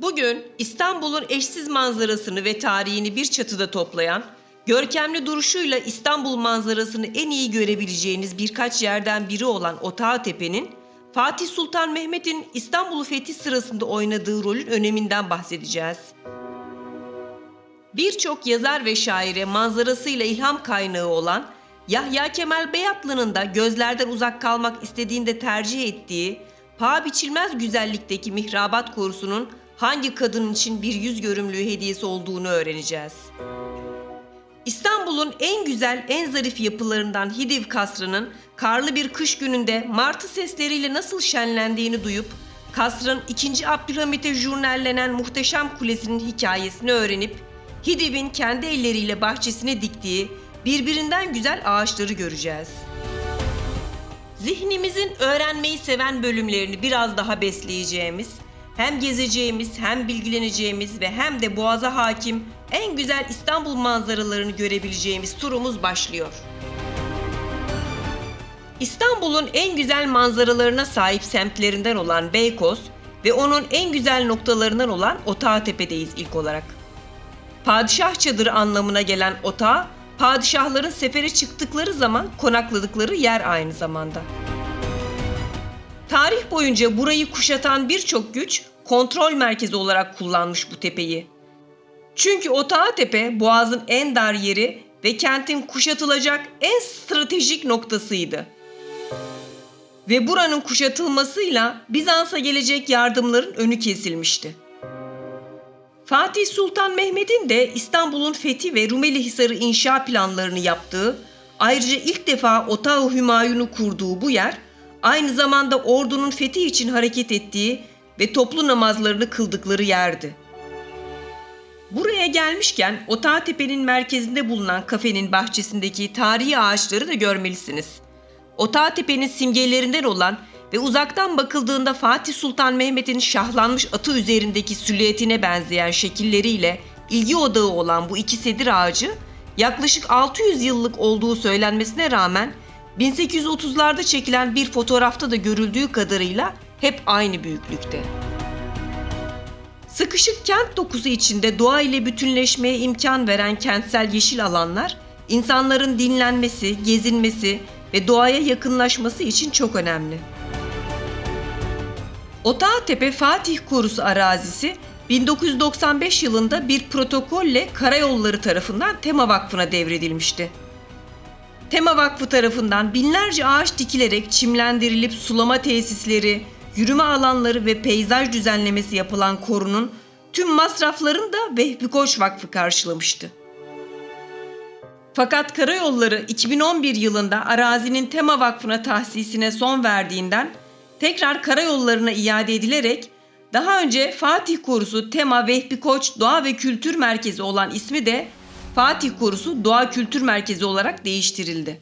Bugün İstanbul'un eşsiz manzarasını ve tarihini bir çatıda toplayan, görkemli duruşuyla İstanbul manzarasını en iyi görebileceğiniz birkaç yerden biri olan Otağı Tepe'nin Fatih Sultan Mehmet'in İstanbul'u fethi sırasında oynadığı rolün öneminden bahsedeceğiz. Birçok yazar ve şaire manzarasıyla ilham kaynağı olan Yahya Kemal Beyatlı'nın da gözlerden uzak kalmak istediğinde tercih ettiği paha biçilmez güzellikteki mihrabat korusunun hangi kadın için bir yüz görümlüğü hediyesi olduğunu öğreneceğiz. İstanbul'un en güzel, en zarif yapılarından Hidiv Kasrı'nın karlı bir kış gününde martı sesleriyle nasıl şenlendiğini duyup kasrın 2. Abdülhamit'e jurnallenen muhteşem kulesinin hikayesini öğrenip Hidiv'in kendi elleriyle bahçesine diktiği birbirinden güzel ağaçları göreceğiz. Zihnimizin öğrenmeyi seven bölümlerini biraz daha besleyeceğimiz, hem gezeceğimiz, hem bilgileneceğimiz ve hem de Boğaz'a hakim en güzel İstanbul manzaralarını görebileceğimiz turumuz başlıyor. İstanbul'un en güzel manzaralarına sahip semtlerinden olan Beykoz ve onun en güzel noktalarından olan Otağtepe'deyiz ilk olarak. Padişah çadırı anlamına gelen otağı, padişahların sefere çıktıkları zaman konakladıkları yer aynı zamanda. Tarih boyunca burayı kuşatan birçok güç kontrol merkezi olarak kullanmış bu tepeyi. Çünkü Otağı Tepe Boğaz'ın en dar yeri ve kentin kuşatılacak en stratejik noktasıydı. Ve buranın kuşatılmasıyla Bizans'a gelecek yardımların önü kesilmişti. Fatih Sultan Mehmet'in de İstanbul'un fethi ve Rumeli Hisarı inşa planlarını yaptığı, ayrıca ilk defa Otağı Hümayun'u kurduğu bu yer, aynı zamanda ordunun fethi için hareket ettiği ve toplu namazlarını kıldıkları yerdi. Buraya gelmişken Otağı Tepe'nin merkezinde bulunan kafenin bahçesindeki tarihi ağaçları da görmelisiniz. Otağı Tepe'nin simgelerinden olan ve uzaktan bakıldığında Fatih Sultan Mehmet'in şahlanmış atı üzerindeki silüetine benzeyen şekilleriyle ilgi odağı olan bu iki sedir ağacı yaklaşık 600 yıllık olduğu söylenmesine rağmen 1830'larda çekilen bir fotoğrafta da görüldüğü kadarıyla hep aynı büyüklükte. Sıkışık kent dokusu içinde doğa ile bütünleşmeye imkan veren kentsel yeşil alanlar, insanların dinlenmesi, gezinmesi ve doğaya yakınlaşması için çok önemli. Otağtepe Fatih Korusu arazisi 1995 yılında bir protokolle Karayolları tarafından Tema Vakfı'na devredilmişti. Tema Vakfı tarafından binlerce ağaç dikilerek çimlendirilip sulama tesisleri, yürüme alanları ve peyzaj düzenlemesi yapılan korunun tüm masraflarını da Vehbi Koç Vakfı karşılamıştı. Fakat Karayolları 2011 yılında arazinin Tema Vakfı'na tahsisine son verdiğinden tekrar karayollarına iade edilerek daha önce Fatih Korusu Tema Vehbi Koç Doğa ve Kültür Merkezi olan ismi de Fatih Korusu Doğa Kültür Merkezi olarak değiştirildi.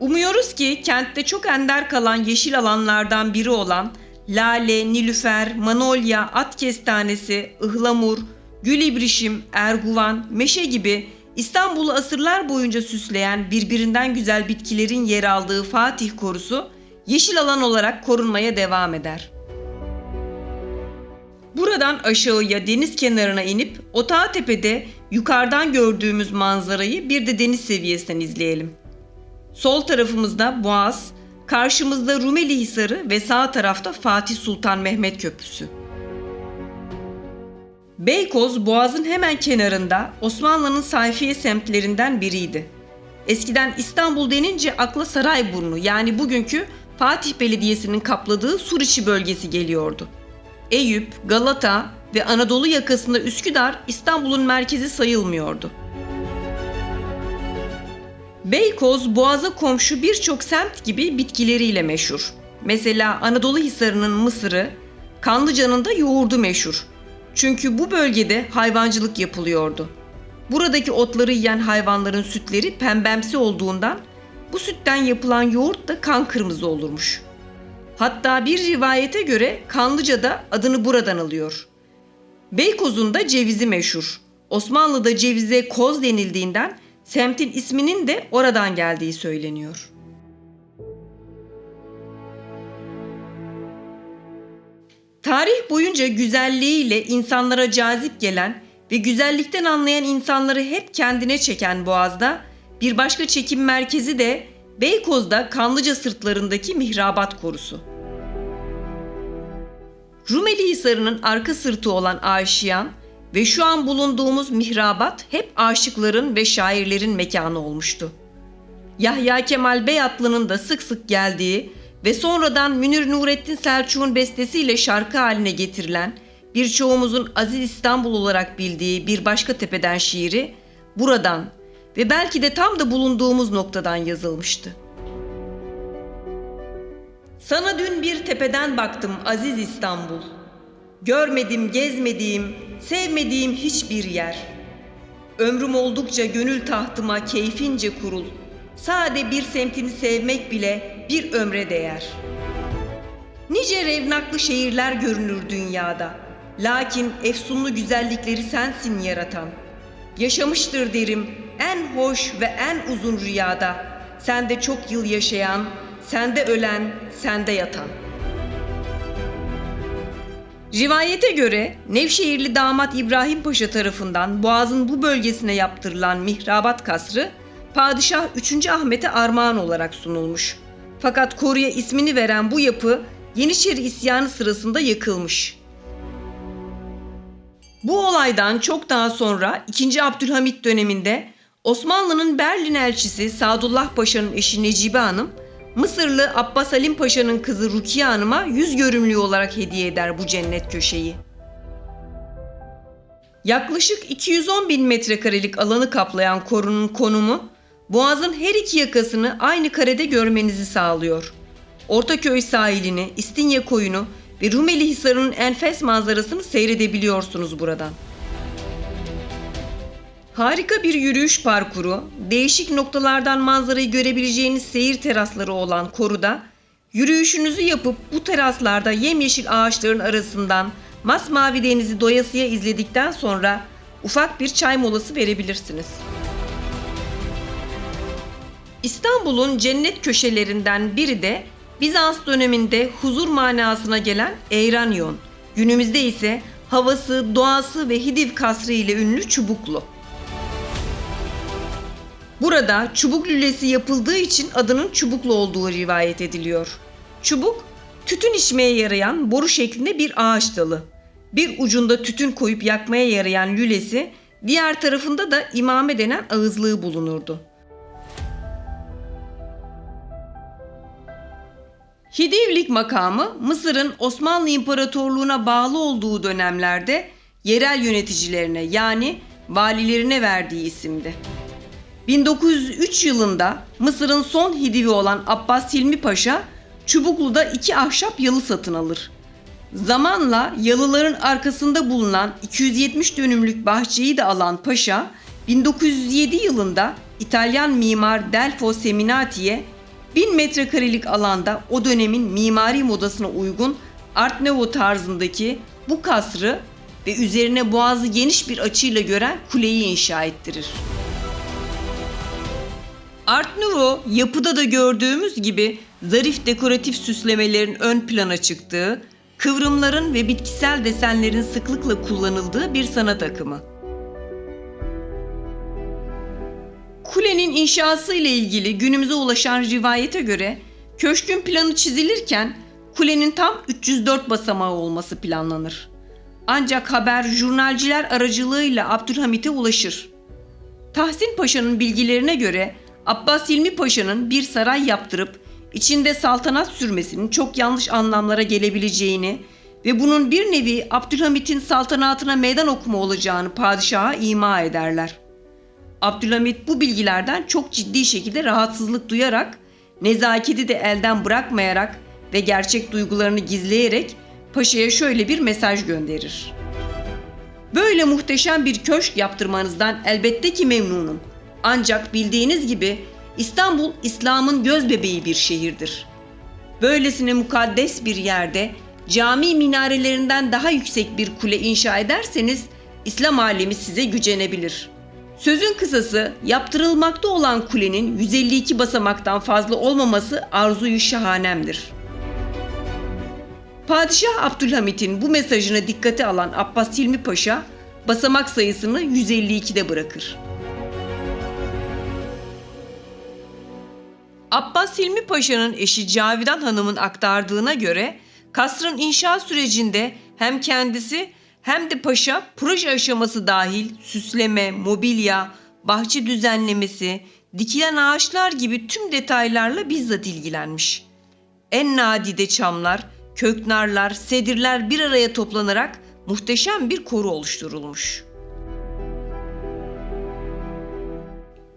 Umuyoruz ki kentte çok ender kalan yeşil alanlardan biri olan lale, nilüfer, manolya, at kestanesi, ıhlamur, gül ibrişim, erguvan, meşe gibi İstanbul'u asırlar boyunca süsleyen birbirinden güzel bitkilerin yer aldığı Fatih Korusu yeşil alan olarak korunmaya devam eder. Buradan aşağıya deniz kenarına inip Otağtepe'de yukarıdan gördüğümüz manzarayı bir de deniz seviyesinden izleyelim. Sol tarafımızda Boğaz, karşımızda Rumeli Hisarı ve sağ tarafta Fatih Sultan Mehmet Köprüsü. Beykoz Boğaz'ın hemen kenarında Osmanlı'nın sayfiye semtlerinden biriydi. Eskiden İstanbul denince akla Sarayburnu yani bugünkü Fatih Belediyesi'nin kapladığı Suriçi bölgesi geliyordu. Eyüp, Galata ve Anadolu yakasında Üsküdar İstanbul'un merkezi sayılmıyordu. Beykoz, Boğaz'a komşu birçok semt gibi bitkileriyle meşhur. Mesela Anadolu Hisarı'nın mısırı, Kanlıca'nın da yoğurdu meşhur. Çünkü bu bölgede hayvancılık yapılıyordu. Buradaki otları yiyen hayvanların sütleri pembemsi olduğundan bu sütten yapılan yoğurt da kan kırmızı olurmuş. Hatta bir rivayete göre Kanlıca'da adını buradan alıyor. Beykoz'un da cevizi meşhur. Osmanlı'da cevize koz denildiğinden semtin isminin de oradan geldiği söyleniyor. Tarih boyunca güzelliğiyle insanlara cazip gelen ve güzellikten anlayan insanları hep kendine çeken Boğaz'da bir başka çekim merkezi de Beykoz'da Kanlıca sırtlarındaki mihrabat korusu. Rumeli Hisarı'nın arka sırtı olan Aşiyan ve şu an bulunduğumuz mihrabat hep aşıkların ve şairlerin mekanı olmuştu. Yahya Kemal Beyatlı'nın da sık sık geldiği ve sonradan Münir Nurettin Selçuk'un bestesiyle şarkı haline getirilen birçoğumuzun Aziz İstanbul olarak bildiği bir başka tepeden şiiri buradan ve belki de tam da bulunduğumuz noktadan yazılmıştı. Sana dün bir tepeden baktım Aziz İstanbul. Görmedim, gezmediğim, sevmediğim hiçbir yer. Ömrüm oldukça gönül tahtıma keyfince kurul. Sade bir semtini sevmek bile bir ömre değer. Nice revnaklı şehirler görünür dünyada. Lakin efsunlu güzellikleri sensin yaratan. Yaşamıştır derim en hoş ve en uzun rüyada. Sende çok yıl yaşayan, sende ölen, sende yatan. Rivayete göre Nevşehirli damat İbrahim Paşa tarafından Boğaz'ın bu bölgesine yaptırılan Mihrabat Kasrı, Padişah 3. Ahmet'e armağan olarak sunulmuş. Fakat koruya ismini veren bu yapı Yeniçeri isyanı sırasında yakılmış. Bu olaydan çok daha sonra 2. Abdülhamit döneminde Osmanlı'nın Berlin elçisi Sadullah Paşa'nın eşi Necibe Hanım, Mısırlı Abbas Halim Paşa'nın kızı Rukiye Hanım'a yüz görümlüğü olarak hediye eder bu cennet köşeyi. Yaklaşık 210 bin metrekarelik alanı kaplayan korunun konumu, Boğaz'ın her iki yakasını aynı karede görmenizi sağlıyor. Ortaköy sahilini, İstinye koyunu ve Rumeli Hisarı'nın enfes manzarasını seyredebiliyorsunuz buradan. Harika bir yürüyüş parkuru, değişik noktalardan manzarayı görebileceğiniz seyir terasları olan koruda, yürüyüşünüzü yapıp bu teraslarda yemyeşil ağaçların arasından masmavi denizi doyasıya izledikten sonra ufak bir çay molası verebilirsiniz. İstanbul'un cennet köşelerinden biri de Bizans döneminde huzur manasına gelen Eyranyon. Günümüzde ise havası, doğası ve Hidiv kasrı ile ünlü Çubuklu. Burada çubuk lülesi yapıldığı için adının çubuklu olduğu rivayet ediliyor. Çubuk, tütün içmeye yarayan boru şeklinde bir ağaç dalı. Bir ucunda tütün koyup yakmaya yarayan lülesi, diğer tarafında da imame denen ağızlığı bulunurdu. Hidivlik makamı Mısır'ın Osmanlı İmparatorluğu'na bağlı olduğu dönemlerde yerel yöneticilerine yani valilerine verdiği isimdi. 1903 yılında Mısır'ın son hidivi olan Abbas Hilmi Paşa Çubuklu'da iki ahşap yalı satın alır. Zamanla yalıların arkasında bulunan 270 dönümlük bahçeyi de alan Paşa 1907 yılında İtalyan mimar Delfo Seminati'ye 1000 metrekarelik alanda o dönemin mimari modasına uygun Art Nouveau tarzındaki bu kasrı ve üzerine boğazı geniş bir açıyla gören kuleyi inşa ettirir. Art Nouveau yapıda da gördüğümüz gibi zarif dekoratif süslemelerin ön plana çıktığı, kıvrımların ve bitkisel desenlerin sıklıkla kullanıldığı bir sanat akımı. Kulenin inşası ile ilgili günümüze ulaşan rivayete göre köşkün planı çizilirken kulenin tam 304 basamağı olması planlanır. Ancak haber jurnalciler aracılığıyla Abdülhamit'e ulaşır. Tahsin Paşa'nın bilgilerine göre Abbas Hilmi Paşa'nın bir saray yaptırıp içinde saltanat sürmesinin çok yanlış anlamlara gelebileceğini ve bunun bir nevi Abdülhamit'in saltanatına meydan okuma olacağını padişaha ima ederler. Abdülhamit bu bilgilerden çok ciddi şekilde rahatsızlık duyarak, nezaketi de elden bırakmayarak ve gerçek duygularını gizleyerek paşaya şöyle bir mesaj gönderir. Böyle muhteşem bir köşk yaptırmanızdan elbette ki memnunum. Ancak bildiğiniz gibi İstanbul İslam'ın göz bebeği bir şehirdir. Böylesine mukaddes bir yerde cami minarelerinden daha yüksek bir kule inşa ederseniz İslam alemi size gücenebilir. Sözün kısası yaptırılmakta olan kulenin 152 basamaktan fazla olmaması arzuyu şahanemdir. Padişah Abdülhamit'in bu mesajına dikkate alan Abbas Hilmi Paşa basamak sayısını 152'de bırakır. Abbas Hilmi Paşa'nın eşi Cavidan Hanım'ın aktardığına göre kasrın inşa sürecinde hem kendisi hem de paşa proje aşaması dahil süsleme, mobilya, bahçe düzenlemesi, dikilen ağaçlar gibi tüm detaylarla bizzat ilgilenmiş. En nadide çamlar, köknarlar, sedirler bir araya toplanarak muhteşem bir koru oluşturulmuş.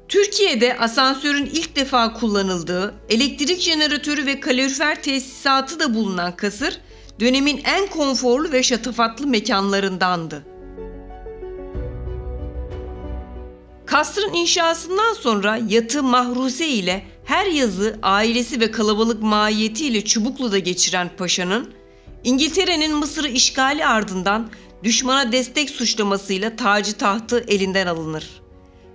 Türkiye'de asansörün ilk defa kullanıldığı, elektrik jeneratörü ve kalorifer tesisatı da bulunan kasır, dönemin en konforlu ve şatafatlı mekanlarındandı. Kasrın inşasından sonra yatı Mahruse ile her yazı ailesi ve kalabalık mahiyetiyle Çubuklu'da geçiren paşanın, İngiltere'nin Mısır'ı işgali ardından düşmana destek suçlamasıyla tacı tahtı elinden alınır.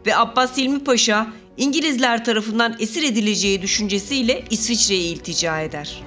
Ve Abbas Hilmi Paşa İngilizler tarafından esir edileceği düşüncesiyle İsviçre'ye iltica eder.